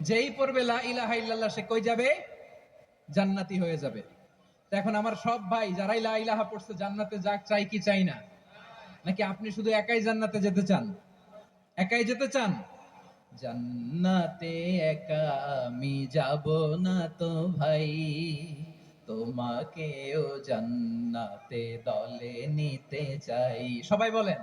যেই পড়বে লা ইলাহা ইল্লাল্লাহ, সে কই যাবে? জান্নাতি হয়ে যাবে। এখন আমার সব ভাই যারাই লা ইলাহা পড়ছে, জান্নাতে যাক, চাই কি চাই না? নাকি আপনি শুধু একাই জান্নাতে যেতে চান? একাই যেতে চান? জান্নাতে একা আমি যাব না তো ভাই। তোমাকেও জান্নাতে দলে নিতে চাই। সবাই বলেন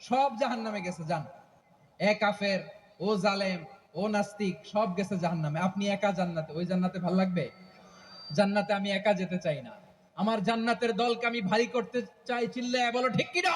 সব জাহান নামে গেছে যান এ কাফের, ও জালেম, ও নাস্তিক, সব গেছে জাহান নামে আপনি একা জান্নাতে, ওই জান্নাতে ভালো লাগবে? জান্নাতে আমি একা যেতে চাই না। আমার জান্নাতের দলকে আমি ভারী করতে চাই চিল্লে বলো, ঠিক কিনা?